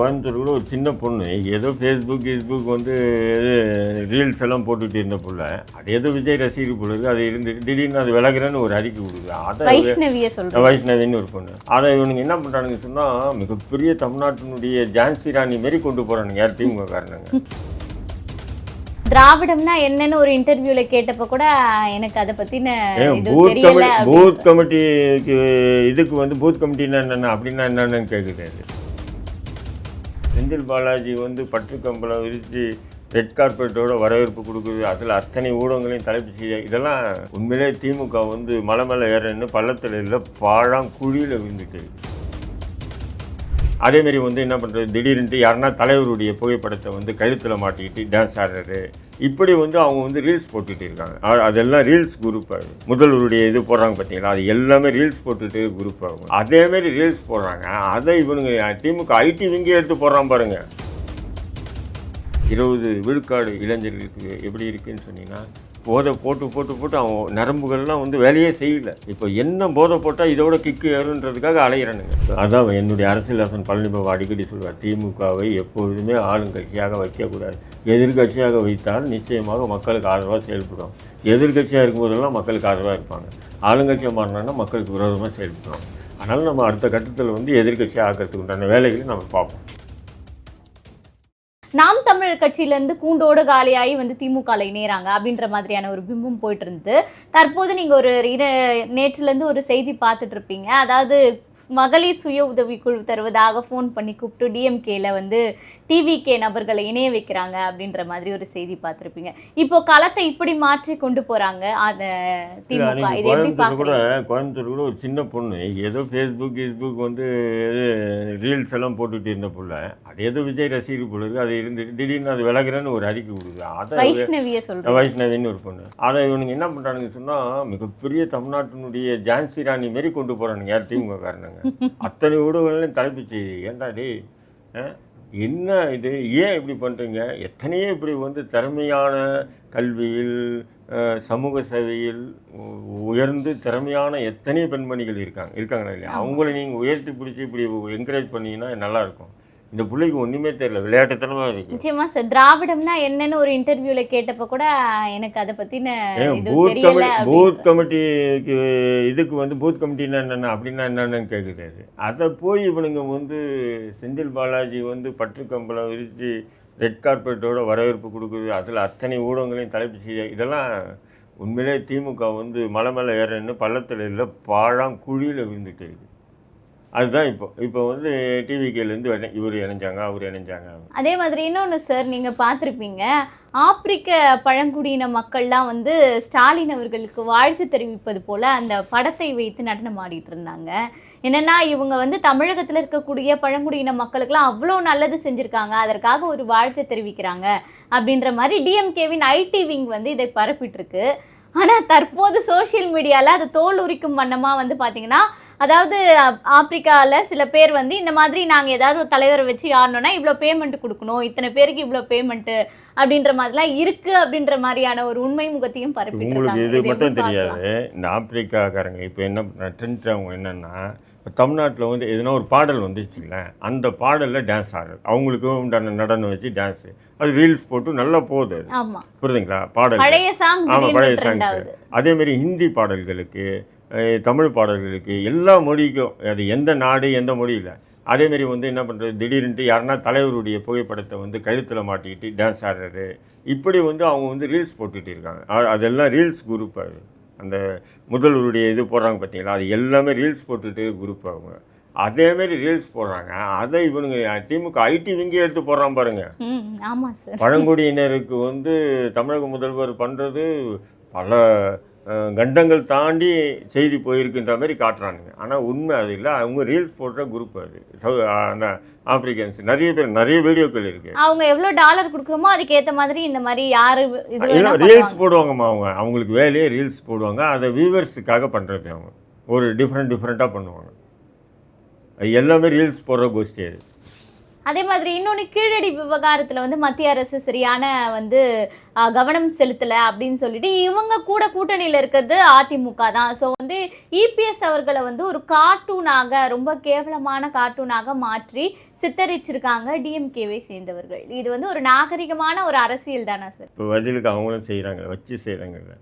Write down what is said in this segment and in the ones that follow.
கோயம்புத்தூர் ஒரு சின்ன பொண்ணு. ஏதோ ஃபேஸ்புக் ஃபேஸ்புக் வந்து ரீல்ஸ் எல்லாம் போட்டுட்டு இருந்த புள்ள. அது ஏதோ விஜய் ரசிகர் பொழுது அது இருந்து திடீர்னு அது விலகிறேன்னு ஒரு அறிக்கை கொடுக்குது. அதை வைஷ்ணவின்னு ஒரு பொண்ணு. அதை இவனுங்க என்ன பண்ணுறானுங்க சொன்னால் மிகப்பெரிய தமிழ்நாட்டினுடைய ஜான்சி ராணி மாரி கொண்டு போகிறானுங்க யார் திமுக காரணங்க திராவிடம்னா என்னன்னு ஒரு இன்டர்வியூல கேட்டப்ப கூட எனக்கு அதை பத்தின பூத் தெரியல கமிட்டி பூத் கமிட்டிக்கு இதுக்கு வந்து பூத் கமிட்டினா என்னென்ன? அப்படின்னா என்னென்னு கேட்குது செந்தில் பாலாஜி வந்து பட்டு கம்பளம் விரித்து ரெட் கார்பெட்டோட வரவேற்பு கொடுக்குது. அதில் அத்தனை ஊடகங்களையும் தலைப்பு செய்ய இதெல்லாம் உண்மையிலே திமுக வந்து மலை மேலே ஏறன்னு பள்ளத்தில் இல்லை பாழாம் குழியில் விழுந்துட்டு. அதேமாரி வந்து என்ன பண்ணுறது திடீர்னுட்டு யாருன்னா தலைவருடைய புகைப்படத்தை வந்து கழுத்தில் மாட்டிக்கிட்டு டான்ஸ் ஆடுறது. இப்படி வந்து அவங்க வந்து ரீல்ஸ் போட்டுகிட்டு இருக்காங்க. அதெல்லாம் ரீல்ஸ் குரூப் ஆகும் முதல்வருடைய இது போடுறாங்க பார்த்தீங்களா? அது எல்லாமே ரீல்ஸ் போட்டுட்டு குரூப் ஆகும் அதேமாரி ரீல்ஸ் போடுறாங்க. அதை இவனுங்க டீமுக்கு ஐடி விங்கி எடுத்து போடுறான் பாருங்கள் இருபது விழுக்காடு இளைஞர்களுக்கு எப்படி இருக்குன்னு சொன்னீங்கன்னா போதை போட்டு போட்டு போட்டு அவன் நரம்புகள்லாம் வந்து வேலையே செய்யல. இப்போ என்ன போதை போட்டால் இதோட கிக்கு ஏறுன்றதுக்காக அலையிறானுங்க. அதான் என்னுடைய அரசியலாசன் பழனிபாபு அடிக்கடி சொல்வார் திமுகவை எப்பொழுதுமே ஆளுங்கட்சியாக வைக்கக்கூடாது. எதிர்க்கட்சியாக வைத்தால் நிச்சயமாக மக்களுக்கு ஆதரவாக செயல்படும். எதிர்க்கட்சியாக இருக்கும்போதெல்லாம் மக்களுக்கு ஆதரவாக இருப்பாங்க. ஆளுங்கட்சியாக மாறினான்னா மக்களுக்கு விரோதமாக செயல்படுவாங்க. அதனால் நம்ம அடுத்த கட்டத்தில் வந்து எதிர்க்கட்சியாக ஆக்கிறதுக்கு உண்டான வேலைகளை நம்ம பார்ப்போம். நாம் தமிழர் கட்சியிலேருந்து கூண்டோடு காலியாகி வந்து திமுகவில் இணையிறாங்க அப்படின்ற மாதிரியான ஒரு பிம்பம் போயிட்டு இருந்து தற்போது நீங்க ஒரு இர- நேற்றுல இருந்து ஒரு செய்தி பார்த்துட்டு இருப்பீங்க. அதாவது மகளிர் சுய உதவிக்குழு தருவதாக ஃபோன் பண்ணி கூப்பிட்டு டிஎம்கேல வந்து டிவிகே நபர்களை இணைய வைக்கிறாங்க அப்படின்ற மாதிரி ஒரு செய்தி பார்த்துருப்பீங்க. இப்போ களத்தை இப்படி மாற்றி கொண்டு போறாங்க அந்த இல்ல, திமுக. இதை எப்படி கூட கோயம்புத்தூர் கூட ஒரு சின்ன பொண்ணு. ஏதோ ஃபேஸ்புக் ஃபேஸ்புக் வந்து ரீல்ஸ் எல்லாம் போட்டுட்டு இருந்த புள்ள அது ஏதோ விஜய் ரசிகர் பொழுது அது இருந்து திடீர்னு அது விலகிறேன்னு ஒரு அறிக்கை கொடுக்குது. அதை வைஷ்ணவிய சொல்றேன் வைஷ்ணவின்னு ஒரு பொண்ணு. அதை இவனுங்க என்ன பண்ணுறானுங்க சொன்னால் மிகப்பெரிய தமிழ்நாட்டினுடைய ஜான்சி ராணி மாரி கொண்டு போகிறானுங்க யார்? திமுக காரணங்க அத்தனை ஊடகங்களையும் தலைப்பு செய்தி. ஏன்டா? என்ன இது? ஏன் இப்படி பண்ணுறீங்க எத்தனையோ இப்படி வந்து திறமையான கல்வியில் சமூக சேவையில் உயர்ந்து திறமையான எத்தனையோ பெண்மணிகள் இருக்காங்க இருக்காங்களா இல்லையா? அவங்கள நீங்கள் உயர்த்தி பிடிச்சி இப்படி என்கரேஜ் பண்ணீங்கன்னா நல்லாயிருக்கும் இந்த பிள்ளைக்கு ஒன்றுமே தெரியல விளையாட்டுத்தனமாக இருக்கு. நிச்சயமா சார் திராவிடம்னா என்னன்னு ஒரு இன்டர்வியூல கேட்டப்ப கூட எனக்கு அதை இது பூத் கமிட்டி பூத் கமிட்டிக்கு இதுக்கு வந்து பூத் கமிட்டினா என்னென்ன அப்படின்னா என்னென்னு கேட்குது அது போய் இவனுங்க வந்து செந்தில் பாலாஜி வந்து பட்டு கம்பளம் விரித்து ரெட் கார்பெட்டோட வரவேற்பு கொடுக்குது. அதில் அத்தனை ஊடகங்களையும் தலைப்பு செய்ய இதெல்லாம் உண்மையிலே திமுக வந்து மலை மேலே ஏறன்னு பள்ளத்தில் இல்லை பாழாம் குழியில் விழுந்துட்டு இருக்கு. அதுதான் இப்போ இப்போ வந்து டிவிகேலேருந்து இவர் இணைஞ்சாங்க அவர் இணைஞ்சாங்க. அதே மாதிரி இன்னொன்று சார் நீங்கள் பார்த்துருப்பீங்க. ஆப்பிரிக்க பழங்குடியின மக்கள்லாம் வந்து ஸ்டாலின் அவர்களுக்கு வாழ்த்து தெரிவிப்பது போல் அந்த படத்தை வைத்து நடனம் ஆடிட்டு இருந்தாங்க. என்னென்னா இவங்க வந்து தமிழகத்தில் இருக்கக்கூடிய பழங்குடியின மக்களுக்கெல்லாம் அவ்வளோ நல்லது செஞ்சுருக்காங்க. அதற்காக ஒரு வாழ்த்து தெரிவிக்கிறாங்க அப்படின்ற மாதிரி டிஎம்கேவின் ஐடி விங் வந்து இதை பரப்பிட்டுருக்கு ஆனால் தற்போது சோஷியல் மீடியாவில் அது தோல் உரிக்கும் வண்ணமாக வந்து பார்த்தீங்கன்னா அதாவது ஆப்பிரிக்காவில் சில பேர் வந்து இந்த மாதிரி நாங்கள் ஏதாவது ஒரு தலைவரை வச்சு ஆடணும்னா இவ்வளோ பேமெண்ட் கொடுக்கணும் இத்தனை பேருக்கு இவ்வளோ பேமெண்ட்டு அப்படின்ற மாதிரிலாம் இருக்குது அப்படின்ற மாதிரியான ஒரு உண்மை முகத்தையும் பரப்பிட்டு உங்களுக்கு. இது மட்டும்? தெரியாது. இந்த ஆப்பிரிக்காக்காரங்க இப்போ என்ன ட்ரெண்ட் அவங்க என்னென்னா இப்போ தமிழ்நாட்டில் வந்து எதுனா ஒரு பாடல் வந்துச்சுங்களேன் அந்த பாடலில் டான்ஸ் ஆடுறது. அவங்களுக்கு உண்டான நடனம் வச்சு டான்ஸு அது ரீல்ஸ் போட்டு நல்லா போகுது அது. புரியுதுங்களா? பாடல் ஆமாம் பழைய சாங்ஸ் ஆகுது. அதேமாரி ஹிந்தி பாடல்களுக்கு தமிழ் பாடல்களுக்கு எல்லா மொழிக்கும் அது எந்த நாடு எந்த மொழியில் அதேமாரி வந்து என்ன பண்ணுறது திடீர்னுட்டு யாருன்னா தலைவருடைய புகைப்படத்தை வந்து கழுத்தில் மாட்டிக்கிட்டு டான்ஸ் ஆடுறது. இப்படி வந்து அவங்க வந்து ரீல்ஸ் போட்டுட்டு இருக்காங்க. அதெல்லாம் ரீல்ஸ் குரூப் அது. அந்த முதல்வருடைய இது போடுறாங்க பார்த்தீங்களா அது எல்லாமே ரீல்ஸ் போட்டுட்டு குரூப் ஆகுங்க அதேமாரி ரீல்ஸ் போடுறாங்க. அதை இவனுங்க திமுக ஐடி விங்கி எடுத்து போடுறான் பாருங்க. பழங்குடியினருக்கு வந்து தமிழக முதல்வர் பண்ணுறது பல கண்டங்கள் தாண்டி செய்தி போயிருக்குன்ற மாதிரி காட்டுறானுங்க. ஆனால் உண்மை அது இல்லை. அவங்க ரீல்ஸ் போடுற குரூப் அது. சவு அந்த ஆப்பிரிக்கன்ஸ் நிறைய பேர் நிறைய வீடியோக்கள் இருக்குது அவங்க எவ்வளோ டாலர் கொடுக்குறோமோ அதுக்கு ஏத்த மாதிரி இந்த மாதிரி யாரு இல்லை ரீல்ஸ். போடுவாங்கம்மா அவங்க. அவங்களுக்கு வேலையே ரீல்ஸ் போடுவாங்க. அதை வியூவர்ஸுக்காக பண்ணுறது அவங்க. ஒரு டிஃப்ரெண்ட் டிஃப்ரெண்ட்டாக பண்ணுவாங்க. அது எல்லாமே ரீல்ஸ் போடுற கோஷ்டி அது. அதே மாதிரி இன்னொன்று கீழடி விவகாரத்தில் வந்து மத்திய அரசு சரியான வந்து கவனம் செலுத்தலை அப்படின்னு சொல்லிட்டு இவங்க கூட கூட்டணியில் இருக்கிறது அதிமுக தான். ஸோ வந்து இபிஎஸ் அவர்களை வந்து ஒரு கார்ட்டூனாக ரொம்ப கேவலமான கார்ட்டூனாக மாற்றி சித்தரிச்சிருக்காங்க டிஎம்கேவை சேர்ந்தவர்கள். இது வந்து ஒரு நாகரிகமான ஒரு அரசியல் தானே சார்? இப்போ பதிலுக்கு அவங்களும் செய்கிறாங்க வச்சு செய்கிறாங்கல்ல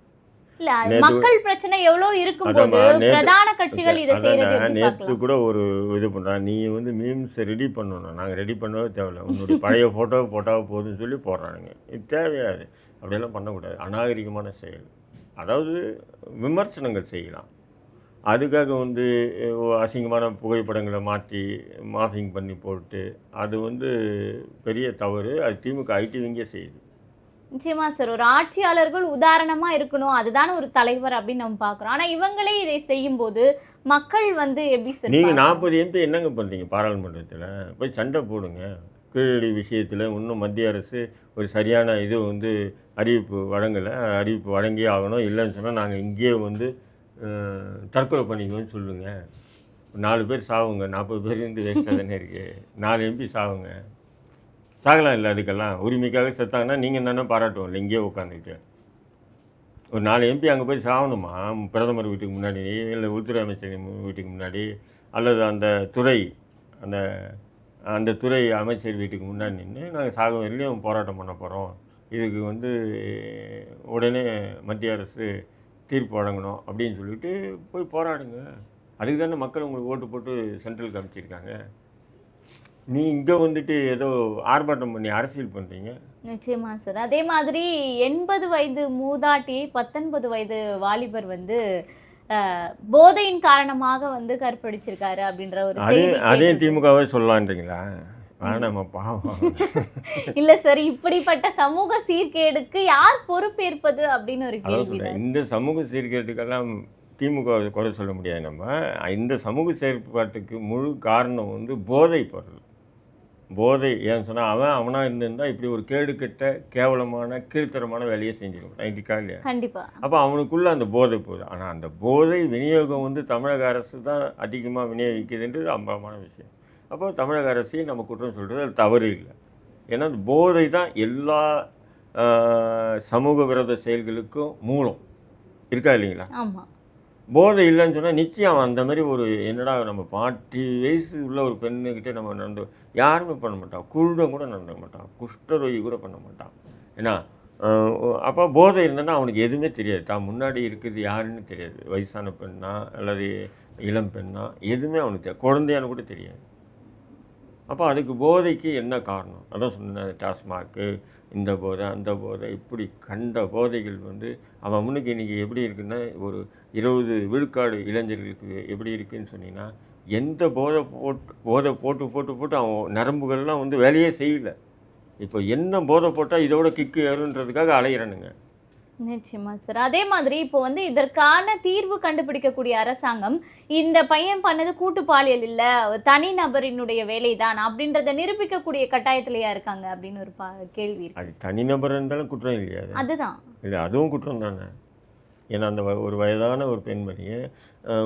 மக்கள் பிரச்சனை எவ்வளவு இருக்கும்போது பிரதான கட்சிகள் இதை செய்யறது நேற்று கூட ஒரு இது பண்ணுறாங்க நீ வந்து மீம்ஸ் ரெடி பண்ணணும். நாங்கள் ரெடி பண்ணவே தேவையில்ல. உன்னுடைய பழைய ஃபோட்டோவை போட்டாவே போதும்னு சொல்லி போடுறானுங்க. இது தேவையாது. அப்படியெல்லாம் பண்ணக்கூடாது. அநாகரிகமான செயல். அதாவது விமர்சனங்கள் செய்யலாம். அதுக்காக வந்து அசிங்கமான புகைப்படங்களை மாற்றி மாஃபிங் பண்ணி போட்டு அது வந்து பெரிய தவறு. அது திமுக ஐடி விங்கே செய்யுது. நிச்சயமா சார். ஒரு ஆட்சியாளர்கள் உதாரணமா இருக்கணும். அதுதானே ஒரு தலைவர் அப்படின்னு நம்ம பார்க்குறோம். ஆனா இவங்களே இதை செய்யும்போது மக்கள் வந்து எப்படி சார் நீங்கள்? நாற்பது எம்பி என்னங்க பண்ணுறீங்க பாராளுமன்றத்தில்? போய் சண்டை போடுங்க. கீழடி விஷயத்தில் இன்னும் மத்திய அரசு ஒரு சரியான இது வந்து அறிவிப்பு வழங்கலை. அறிவிப்பு வழங்கியே ஆகணும். இல்லைன்னு சொன்னால் நாங்கள் இங்கேயே வந்து தற்கொலை பண்ணிக்குவோன்னு சொல்லுங்கள் நாலு பேர் சாவுங்க. நாற்பது பேர் இருந்து வேஸ்ட்டாக தானே இருக்குது நாலு எம்பி சாவுங்க. சாகலாம் இல்லை அதுக்கெல்லாம். உரிமைக்காக செத்தாங்கன்னா நீங்கள் தானே பாராட்டுவோம். இல்லை இங்கேயே உட்காந்துக்கிட்டு. ஒரு நாலு எம்பி அங்கே போய் சாகணுமா? பிரதமர் வீட்டுக்கு முன்னாடி இல்லை உள்துறை அமைச்சர் வீட்டுக்கு முன்னாடி அல்லது அந்த துறை அந்த அந்த துறை அமைச்சர் வீட்டுக்கு முன்னாடி நின்று நாங்கள் சாக வரலையும் போராட்டம் பண்ண போகிறோம் இதுக்கு வந்து உடனே மத்திய அரசு தீர்ப்பு வழங்கணும் அப்படின்னு சொல்லிட்டு போய் போராடுங்க. அதுக்கு தானே மக்கள் உங்களுக்கு ஓட்டு போட்டு சென்ட்ரலுக்கு அமைச்சிருக்காங்க நீ இங்கே வந்துட்டு ஏதோ ஆர்ப்பாட்டம் பண்ணி அரசியல் பண்ணுறீங்க நிச்சயமா சார். அதே மாதிரி எண்பது வயது மூதாட்டி பத்தொன்பது வயது வாலிபர் வந்து போதையின் காரணமாக வந்து கற்பழிச்சிருக்காரு அப்படின்ற ஒரு அதே அதே திமுகவே சொல்லலான்றீங்களா? இல்ல சார். இப்படிப்பட்ட சமூக சீர்கேடுக்கு யார் பொறுப்பேற்பது அப்படின்னு ஒரு கேள்வி இந்த சமூக சீர்கேட்டுக்கெல்லாம் திமுக குறை சொல்ல முடியாது நம்ம. இந்த சமூக செயற்பாட்டுக்கு முழு காரணம் வந்து போதை பொருள். போதை ஏன்னு சொன்னால் அவன் அவனாக இருந்திருந்தா இப்படி ஒரு கேடு கெட்ட கேவலமான கீழ்த்தரமான வேலையை செஞ்சிருக்கான் இருக்கா இல்லையா? கண்டிப்பா. அப்போ அவனுக்குள்ளே அந்த போதை போகுது. ஆனால் அந்த போதை விநியோகம் வந்து தமிழக அரசு தான் அதிகமாக விநியோகிக்குதுன்றது அம்பலமான விஷயம். அப்போ தமிழக அரசையும் நம்ம குற்றம் சொல்கிறது அது தவறு இல்லை. ஏன்னா அந்த போதை தான் எல்லா சமூக விரோத செயல்களுக்கும் மூலம். இருக்கா இல்லைங்களா? ஆமா. போதை இல்லைன்னு சொன்னால் நிச்சயம் அவன் அந்த மாதிரி ஒரு என்னடா நம்ம பாட்டி வயசு உள்ள ஒரு பெண்ணுக்கிட்டே நம்ம நடந்து யாருமே பண்ண மாட்டான் குருடம் கூட நடந்துக்க மாட்டான் குஷ்டரோகி கூட பண்ண மாட்டான் ஏன்னா அப்போ போதை இருந்தேன்னா அவனுக்கு எதுவுமே தெரியாது. தான் முன்னாடி இருக்கிறது யாருன்னு தெரியாது. வயசான பெண்ணா அல்லது இளம் பெண்ணா எதுவுமே அவனுக்கு தெரியாது குழந்தையான்னு கூட தெரியாது. அப்போ அதுக்கு போதைக்கு என்ன காரணம்? அதான் சொன்னேன் டாஸ்மாக்கு இந்த போதை அந்த போதை இப்படி கண்ட போதைகள் வந்து அவன் முன்னுக்கு இன்றைக்கி எப்படி இருக்குன்னா ஒரு இருபது விழுக்காடு இளைஞர்களுக்கு எப்படி இருக்குன்னு சொன்னீங்கன்னா எந்த போதை போட்டு போதை போட்டு போட்டு போட்டு அவன் நரம்புகள்லாம் வந்து வேலையே செய்யல. இப்போ என்ன போதை போட்டால் இதோட கிக்கு ஏறுன்றதுக்காக அலையிறானுங்க. நிச்சயமா சார் அதே மாதிரி இப்போ வந்து இதற்கான தீர்வு கண்டுபிடிக்கக்கூடிய அரசாங்கம் இந்த பையன் பண்ணது கூட்டு பாலியல் இல்ல தனி நபரினுடைய வேலைதான் அப்படின்றத நிரூபிக்கக்கூடிய கட்டாயத்திலேயா இருக்காங்க அப்படின்னு ஒரு பா கேள்வி இருக்கு தனிநபர் இருந்தாலும் குற்றம் இல்லையா அது? அதுதான். இல்லை அதுவும் குற்றம் தானே? ஏன்னா அந்த வ- ஒரு வயதான ஒரு பெண்மணியை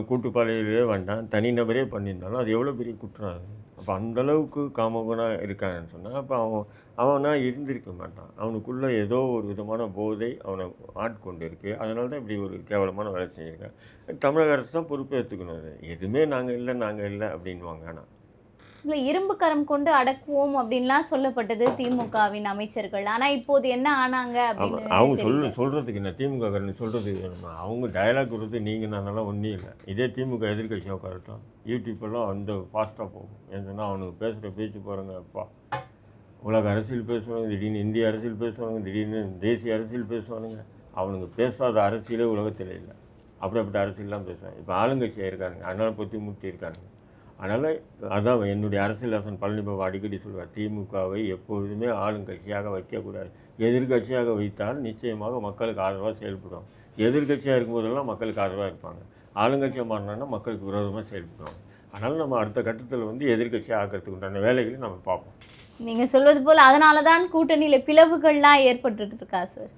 கூட்டுப்பாளையிலே வேண்டாம். தனிநபரே பண்ணியிருந்தாலும் அது எவ்வளோ பெரிய குற்றம் அது? அப்போ அந்தளவுக்கு காமகனாக இருக்காங்கன்னு சொன்னால் அப்போ அவன் அவனா இருந்திருக்க மாட்டான். அவனுக்குள்ளே ஏதோ ஒரு விதமான போதை அவனை ஆட்கொண்டு இருக்கு அதனால தான் இப்படி ஒரு கேவலமான வேலை செஞ்சுருக்கான். தமிழக அரசு தான் பொறுப்பேற்றுக்கணும் அது. எதுவுமே நாங்கள் இல்லை நாங்கள் இல்லை அப்படின்வாங்க ஆனால் இல்ல இரும்பு கரம் கொண்டு அடக்குவோம் அப்படின்லாம் சொல்லப்பட்டது திமுகவின் அமைச்சர்கள். ஆனா இப்போது என்ன ஆனாங்க அவங்க அப்படின்னு அவங்க. சொல்ல சொல்கிறதுக்கு என்ன? திமுக காரன் சொல்கிறதுக்கு அவங்க டயலாக் கொடுத்து நீங்கள் நானெல்லாம் ஒன்றும் இல்லை. இதே திமுக எதிர்க்கட்சி உட்காரட்டும். யூடியூப்பெல்லாம் அந்த ஃபாஸ்ட்டாக போகும். ஏன்னு சொன்னால் அவனுக்கு பேசுகிற பேச்சு பாருங்க அப்பா. உலக அரசியல் பேசுவானுங்க திடீர்னு இந்திய அரசியல் பேசுவானுங்க திடீர்னு தேசிய அரசியல் பேசுவானுங்க. அவனுங்க பேசாத அரசியலே உலகத்தில் இல்லை. அப்படிப்பட்ட அரசியல்லாம் பேசுவாங்க. இப்போ ஆளுங்கட்சியாக இருக்கானுங்க. அதனால பொத்தி முட்டி இருக்கானுங்க. அதனால் அதான் என்னுடைய அரசியலாசன் பழனிபாபு அடிக்கடி சொல்வார் திமுகவை எப்பொழுதுமே ஆளுங்கட்சியாக வைக்கக்கூடாது. எதிர்க்கட்சியாக வைத்தால் நிச்சயமாக மக்களுக்கு ஆதரவாக செயல்படும். எதிர்க்கட்சியாக இருக்கும்போதெல்லாம் மக்களுக்கு ஆதரவாக இருப்பாங்க. ஆளுங்கட்சியாக மாறினான்னா மக்களுக்கு விரோதமாக செயல்படுவாங்க. அதனால் நம்ம அடுத்த கட்டத்தில் வந்து எதிர்க்கட்சியாக ஆக்கிறதுக்கு உண்டான வேலைகளை நம்ம பார்ப்போம். நீங்கள் சொல்வது போல் அதனால தான் கூட்டணியில் பிளவுகள்லாம் ஏற்பட்டுட்டு சார்?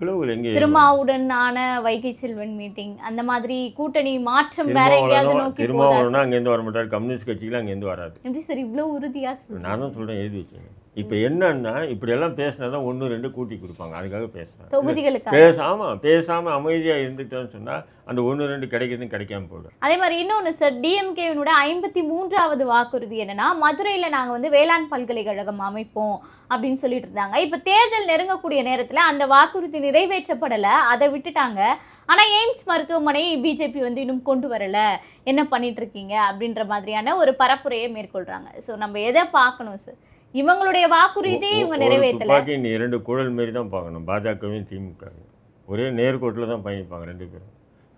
பிளவுகள் எங்கே? திருமாவுடனான வைகை செல்வன் மீட்டிங் அந்த மாதிரி கூட்டணி மாற்றம் வேற எங்கேயாவது நோக்கி திருமாவளவனா அங்கேருந்து வர மாட்டார். கம்யூனிஸ்ட் கட்சிகள் அங்கேருந்து வராது. எப்படி சார் இவ்வளவு உறுதியா சொல்றீங்க? நான் தான் சொல்கிறேன் எழுதி வச்சுங்க இப்போ என்னன்னா இப்படியெல்லாம் பேசினா தான் ஒன்று ரெண்டு கூட்டி கொடுப்பாங்க. அதுக்காக பேசுகிறேன் தொகுதிகளுக்கு பேச ஆமாம் பேசாமல் அமைதியாக இருந்துட்டோன்னு சொன்னால் அந்த ஒன்று ரெண்டு கிடைக்கிறதும் கிடைக்காம போயிடும். அதே மாதிரி இன்னொன்று சார் டிஎம்கேவினோட ஐம்பத்தி மூன்றாவது வாக்குறுதி என்னன்னா மதுரையில் நாங்கள் வந்து வேளாண் பல்கலைக்கழகம் அமைப்போம் அப்படின்னு சொல்லிட்டு இருந்தாங்க. இப்போ தேர்தல் நெருங்கக்கூடிய நேரத்தில் அந்த வாக்குறுதி நிறைவேற்றப்படலை அதை விட்டுட்டாங்க. ஆனால் எய்ம்ஸ் மருத்துவமனை பிஜேபி வந்து இன்னும் கொண்டு வரல. என்ன பண்ணிட்டு இருக்கீங்க அப்படின்ற மாதிரியான ஒரு பரப்புரையை மேற்கொள்றாங்க. ஸோ நம்ம எதை பார்க்கணும் சார்? இவங்களுடைய வாக்குறுதி இவங்க நிறைவேற்றல. இரண்டு குழல் மாரி தான் பார்க்கணும். பாஜகவையும் திமுகவும் ஒரே நேர்கோட்டில் தான் பயணிப்பாங்க ரெண்டு பேரும்.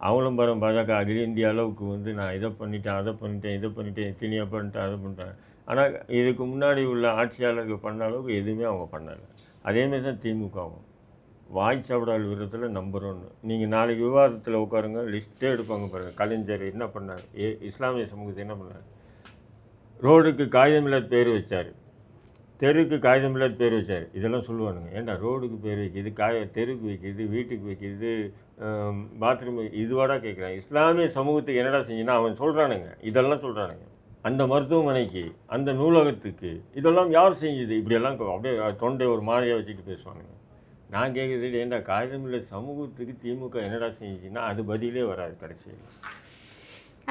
அவங்களும் பாருங்க பாஜக அகில இந்திய அளவுக்கு வந்து நான் இதை பண்ணிட்டேன் அதை பண்ணிட்டேன் இதை பண்ணிட்டேன் இத்தனையாக பண்ணிட்டேன் அதை பண்ணிட்டேன். ஆனால் இதுக்கு முன்னாடி உள்ள ஆட்சியாளர்கள் பண்ண அளவுக்கு எதுவுமே அவங்க பண்ணலை. அதேமாரி தான் திமுகவும். வாய் சாப்பிடாத விதத்தில் நம்பர் ஒன்று நீங்கள் நாளைக்கு விவாதத்தில் உட்காருங்க லிஸ்ட்டே எடுப்பாங்க பாருங்கள் கலைஞர் என்ன பண்ணார்? ஏ இஸ்லாமிய சமூகத்தை என்ன பண்ணார்? ரோடுக்கு காகிதமில்லாத பேர் வச்சார். தெருக்கு காகிதம் இல்லாத பேர் வச்சார். இதெல்லாம் சொல்லுவானுங்க. ஏன்டா ரோடுக்கு பேர் வைக்கிது காய தெருக்கு வைக்கிது வீட்டுக்கு வைக்கிது பாத்ரூம் இதுவாடா கேட்குறான் இஸ்லாமிய சமூகத்துக்கு என்னடா செஞ்சுன்னா அவன் சொல்கிறானுங்க இதெல்லாம் சொல்கிறானுங்க அந்த மருத்துவமனைக்கு அந்த நூலகத்துக்கு இதெல்லாம் யார் செஞ்சுது? இப்படியெல்லாம் அப்படியே தொண்டை ஒரு மாதிரியாக வச்சுட்டு பேசுவானுங்க. நான் கேட்குறது ஏன்டா காகிதமில்ல சமூகத்துக்கு திமுக என்னடா செஞ்சுச்சுன்னா அது பதிலே வராது கடைசியில்.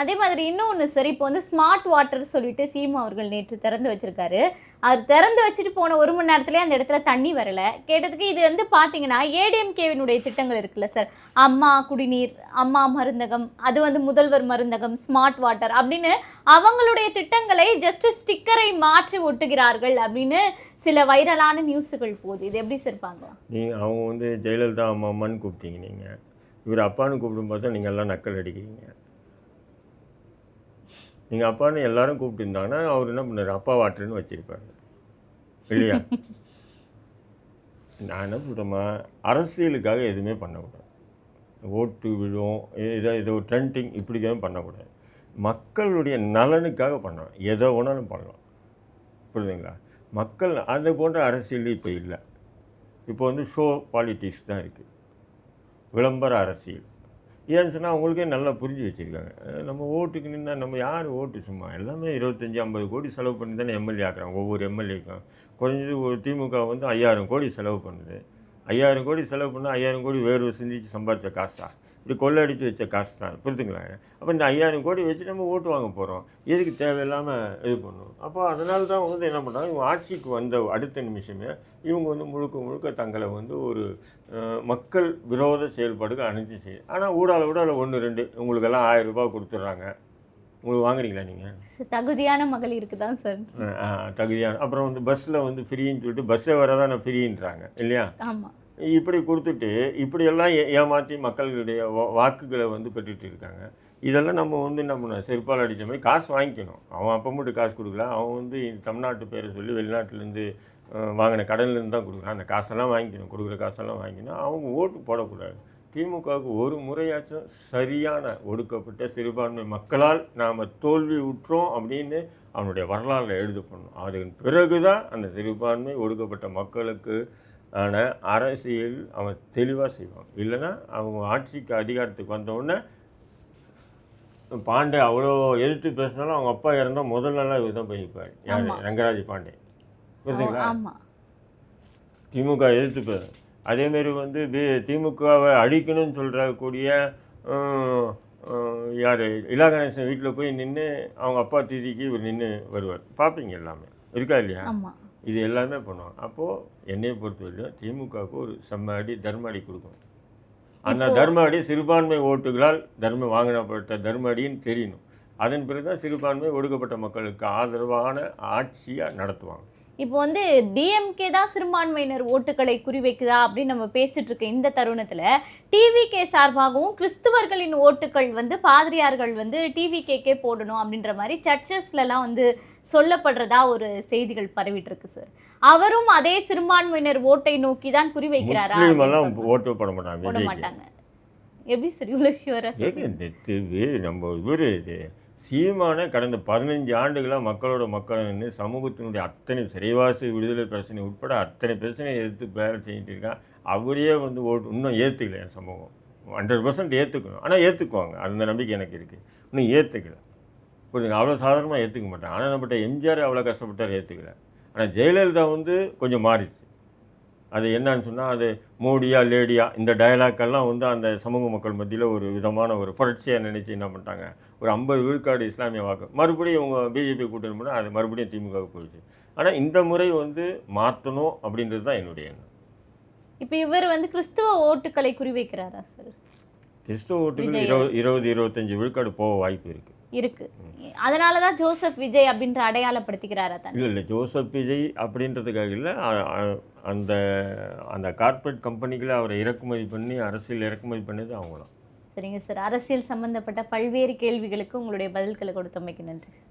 அதே மாதிரி இன்னொன்று சார் இப்போ வந்து ஸ்மார்ட் வாட்டர் சொல்லிட்டு சீமா அவர்கள் நேற்று திறந்து வச்சிருக்காரு. அவர் திறந்து வச்சுட்டு போன ஒரு மணி நேரத்துலேயே அந்த இடத்துல தண்ணி வரலை. கேட்டதுக்கு இது வந்து பார்த்தீங்கன்னா ஏடிஎம்கேவினுடைய திட்டங்கள் இருக்குல்ல சார் அம்மா குடிநீர் அம்மா மருந்தகம் அது வந்து முதல்வர் மருந்தகம் ஸ்மார்ட் வாட்டர் அப்படின்னு அவங்களுடைய திட்டங்களை ஜஸ்ட் ஸ்டிக்கரை மாற்றி ஒட்டுகிறார்கள் அப்படின்னு சில வைரலான நியூஸுகள் போகுது. இது எப்படி சார் பார்க்கலாம்? நீங்கள் அவங்க வந்து ஜெயலலிதா அம்மா அம்மான்னு கூப்பிட்டீங்க நீங்கள் இவர் அப்பான்னு கூப்பிடும் பார்த்தா நீங்கள் எல்லாம் நக்கல் அடிக்கிறீங்க. நீங்கள் அப்பான்னு எல்லாரும் கூப்பிட்டுருந்தாங்கன்னா அவர் என்ன பண்ணார்? அப்பா வாட்டர்னு வச்சுருப்பாரு. இல்லையா? நான் என்ன சொல்கிறேம்மா அரசியலுக்காக எதுவுமே பண்ணக்கூடாது. ஓட்டு விழும் இதை இதை ட்ரெண்டிங் இப்படி எதுவும் பண்ணக்கூடாது. மக்களுடைய நலனுக்காக பண்ணலாம். எதை வேணாலும் பண்ணலாம். புரியுதுங்களா? மக்கள் அது போன்ற அரசியல் இப்போ இல்லை. இப்போ வந்து ஷோ பாலிட்டிக்ஸ் தான் இருக்குது விளம்பர அரசியல். ஏன்னு சொன்னால் அவங்களுக்கே நல்லா புரிஞ்சு வச்சுருக்காங்க நம்ம ஓட்டுக்கு நின்னால் நம்ம யார் ஓட்டு? சும்மா எல்லாமே இருபத்தஞ்சி ஐம்பது கோடி செலவு பண்ணி தானே எம்எல்ஏ ஆக்குறாங்க ஒவ்வொரு எம்எல்ஏக்கும். குறைஞ்சது ஒரு திமுக வந்து ஐயாயிரம் கோடி செலவு பண்ணுது. ஐயாயிரம் கோடி செலவு பண்ணால் ஐயாயிரம் கோடி வேர்வை சிந்திச்சு சம்பாதிச்ச காசா? இப்படி கொள்ளடிச்சு வச்ச காசு தான் புரிஞ்சுங்களா? அப்போ இந்த ஐயாயிரம் கோடி வச்சு நம்ம ஓட்டு வாங்க போகிறோம் எதுக்கு தேவையில்லாமல் இது பண்ணும்? அப்போ அதனால தான் வந்து என்ன பண்ணுறாங்க இவங்க ஆட்சிக்கு வந்த அடுத்த நிமிஷமே இவங்க வந்து முழுக்க முழுக்க தங்களை வந்து ஒரு மக்கள் விரோத செயல்பாடுகள் அணிஞ்சு செய்யும் ஆனால் ஊடால ஊடால ஒன்று ரெண்டு உங்களுக்கெல்லாம் ஆயிரம் ரூபாய் கொடுத்துட்றாங்க. உங்களுக்கு வாங்குறீங்களா நீங்கள் தகுதியான மகளிருக்கு தான் சார். தகுதியான அப்புறம் வந்து பஸ்ஸில் வந்து ஃப்ரீன்னு சொல்லிட்டு பஸ்ஸே வரதான் ஃப்ரீன்றாங்க இல்லையா? ஆமாம் இப்படி கொடுத்துட்டு இப்படியெல்லாம் ஏ ஏமாற்றி மக்களுடைய வா- வாக்குகளை வந்து பெற்றுட்டு இருக்காங்க. இதெல்லாம் நம்ம வந்து என்ன பண்ண செருப்பால் அடித்த மாதிரி காசு வாங்கிக்கணும். அவன் அப்போ மட்டும் காசு கொடுக்கல. அவன் வந்து தமிழ்நாட்டு பேரை சொல்லி வெளிநாட்டிலேருந்து வாங்கின கடன்லேருந்து தான் கொடுக்குறான். அந்த காசெல்லாம் வாங்கிக்கணும். கொடுக்குற காசெல்லாம் வாங்கிக்கணும். அவங்க ஓட்டு போடக்கூடாது. திமுகவுக்கு ஒரு முறையாச்சும் சரியான ஒடுக்கப்பட்ட சிறுபான்மை மக்களால் நாம் தோல்வி உற்றோம் அப்படின்னு அவனுடைய வரலாறுல எழுதப்படணும் பண்ணணும் அதன் பிறகு தான் அந்த சிறுபான்மை ஒடுக்கப்பட்ட மக்களுக்கு ஆன அரசியல் அவன் தெளிவாக செய்வான். இல்லைன்னா அவங்க ஆட்சிக்கு அதிகாரத்துக்கு வந்த உடனே பாண்டே அவ்வளோ எதிர்த்து பேசினாலும் அவங்க அப்பா இறந்தால் முதல் நாளாக இவர் தான் போயிருப்பார் யார். ரங்கராஜ் பாண்டே. புரியுதுங்களா திமுக எதிர்த்து பேசும் அதேமாரி வந்து பி திமுகவை அழிக்கணும்னு சொல்கிறக்கூடிய யார்? இலா கணேசன் வீட்டில் போய் நின்று அவங்க அப்பா தீதிக்கு இவர் நின்று வருவார். பார்ப்பீங்க எல்லாமே. இருக்கா இல்லையா? இது எல்லாமே பண்ணுவாங்க. அப்போது என்னையை பொறுத்தவரையும் திமுகவுக்கு ஒரு செம்ம அடி தர்ம அடி கொடுக்கணும். அந்த தர்ம அடி சிறுபான்மை ஓட்டுகளால் தர்ம வாங்கினப்பட்ட தர்ம அடின்னு தெரியணும். அதன் பிறகு தான் சிறுபான்மை ஒடுக்கப்பட்ட மக்களுக்கு ஆதரவான ஆட்சியாக நடத்துவாங்க. இப்போ வந்து டிஎம்கே தான் சிறுபான்மையினர் ஓட்டுகளை குறிவைக்குதா அப்படின்னு நம்ம பேசிட்டு இருக்க இந்த தருணத்துல டிவிகே சார்பாகவும் கிறிஸ்துவர்களின் ஓட்டுகள் வந்து பாதிரியார்கள் வந்து டிவிகேக்கே போடணும் அப்படின்ற மாதிரி சர்ச்சஸ்லலாம் வந்து சொல்லப்படுறதா ஒரு செய்திகள் பரவிட்டு இருக்கு சார் அவரும் அதே சிறுபான்மையினர் ஓட்டை நோக்கி தான் குறிவைக்கிறாரா ஓட்டு போட மாட்டாங்க போட மாட்டாங்க. எப்படி சார் இவ்வளோ ஷுவரா ஏங்க இந்த தி- வே- நம்ம இவர் இது சீமானை கடந்த பதினஞ்சு ஆண்டுகளாக மக்களோட மக்கள் நின்று சமூகத்தினுடைய அத்தனை சிறைவாசி விடுதலை பிரச்சனை உட்பட அத்தனை பிரச்சனையை எதிர்த்து வேலை செஞ்சுட்டு இருக்கான். அவரே வந்து ஓட்டு இன்னும் ஏற்றுக்கல என் சமூகம். ஹண்ட்ரட் பர்சன்ட் ஏற்றுக்கணும் ஆனால் ஏற்றுக்குவாங்க அந்த நம்பிக்கை எனக்கு இருக்குது இன்னும் ஏற்றுக்கல புரியுதுங்க அவ்வளோ சாதாரணமாக ஏற்றுக்க மாட்டாங்க ஆனால் நம்மகிட்ட எம்ஜிஆர் அவ்வளோ கஷ்டப்பட்டார் ஏற்றுக்கல ஆனால் ஜெயலலிதா வந்து கொஞ்சம் மாறிச்சு அது என்னன்னு சொன்னால் அது மோடியா லேடியா இந்த டயலாக்கெல்லாம் வந்து அந்த சமூக மக்கள் மத்தியில் ஒரு விதமான ஒரு புரட்சியாக நினச்சி என்ன பண்ணிட்டாங்க. ஒரு ஐம்பது விழுக்காடு இஸ்லாமிய வாக்கு. மறுபடியும் இவங்க பிஜேபி கூட்டணி பண்ணால் அது மறுபடியும் திமுகவுக்கு போயிடுச்சு. ஆனால் இந்த முறை வந்து மாற்றணும் அப்படின்றது தான் என்னுடைய எண்ணம். இப்போ இவர் வந்து கிறிஸ்துவ ஓட்டுக்களை குறிவைக்கிறாரா சார்? கிறிஸ்தவ ஓட்டுகள். இருபது இருபது இருபத்தஞ்சு விழுக்காடு போக வாய்ப்பு இருக்குது இருக்கு. அதனால தான் ஜோசப் விஜய் அப்படின்ற அடையாளப்படுத்திக்கிறாரா தான் இல்லை இல்லை ஜோசப் விஜய் அப்படின்றதுக்காக இல்லை அந்த அந்த கார்ப்பரேட் கம்பெனிகளை அவரை இறக்குமதி பண்ணி அரசியல் இறக்குமதி பண்ணது அவங்களாம் சரிங்க சார். அரசியல் சம்பந்தப்பட்ட பல்வேறு கேள்விகளுக்கு உங்களுடைய பதில்களை கொடுத்தமைக்கு நன்றி சார்.